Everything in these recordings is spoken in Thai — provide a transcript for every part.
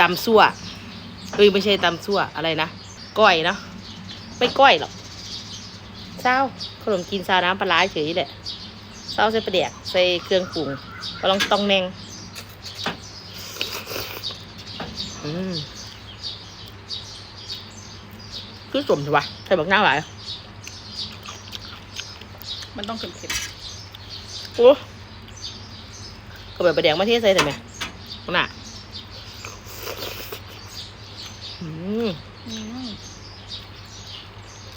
ตำซั่วเอ้ยไม่ใช่ตำซั่วอะไรนะก้อยเนาะไม่ก้อยหรอกเศร้าขนมกินซาวน้ำปลาร้าเฉยแหละเศร้าใส่ปลาแดกใส่เครื่องปรุงก็ลองต้องแนงอืมคือสมถูกปะใส่บักหน้าหลายมันต้องเค็มโอ้ก็แบบปลาแดกมาเทใส่แต่ไหมน่ะ อืมๆอืม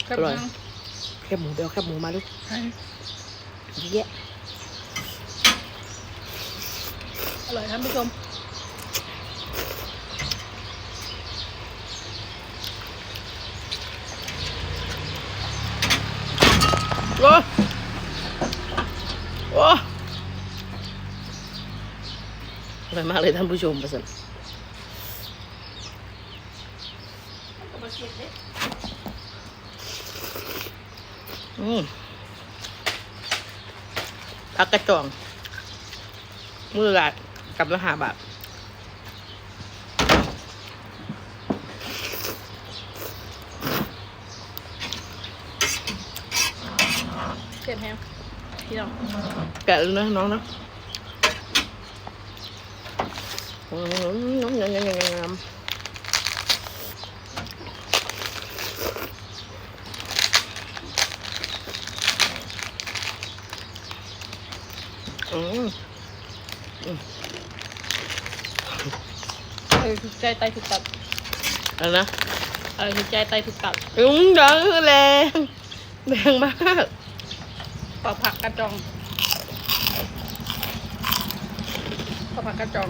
แซ่บอร่อยมากแคบหมูเบลแคบหมูมาลูกใช่เยอะอร่อยท่านผู้ชมโอ้โอ้อร่อยมากเลยท่านผู้ชมประเสริฐ อืมพักกระจอง มือละกับละหาบาทเค็มแฮมพี่น้องแกะเลยนะน้องนะอืมน้องยำยำยำยำอืม เออถูกใจไตถูกตับอะไรนะเออถูกใจไตถูกตับอุ้งดังแรงแรงมากปอกผักกระจองปอกผักกระจอง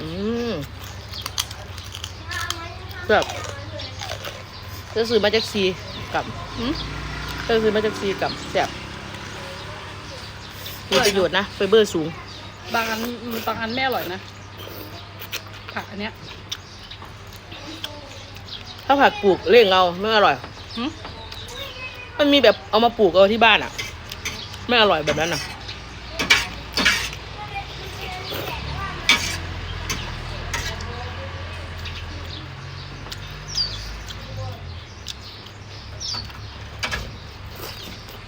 อืมแบบจะซื้อมาจากซีกับอืมจะซื้อมาจากซีกับแซ่บมีประโยชน์นะไฟเบอร์สูง บางอันบางอันไม่อร่อยนะ ผักอันเนี้ย ถ้าผักปลูกเลี้ยงเอาไม่อร่อยหืมมันมีแบบเอามาปลูกเอาที่บ้านอะ ไม่อร่อยแบบนั้นอะ อืมอืม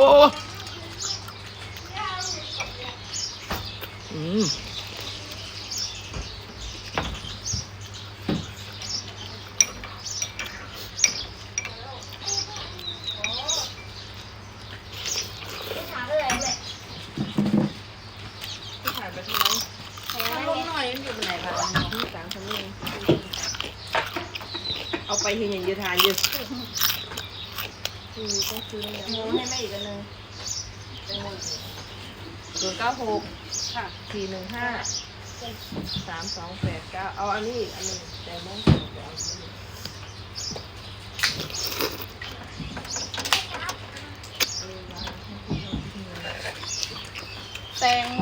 เองเอาไปเห็นอย่างยืดทานยืด คือต้องซื้อเลยโมให้แม่อีกอันหนึงศูนย์เก้าหกค่ะสี่หนึ่งห้าสามสองแปดเก้าเอาอันนี้อีกอันหนึงแต่มองจะเอาอันนี้แตงโม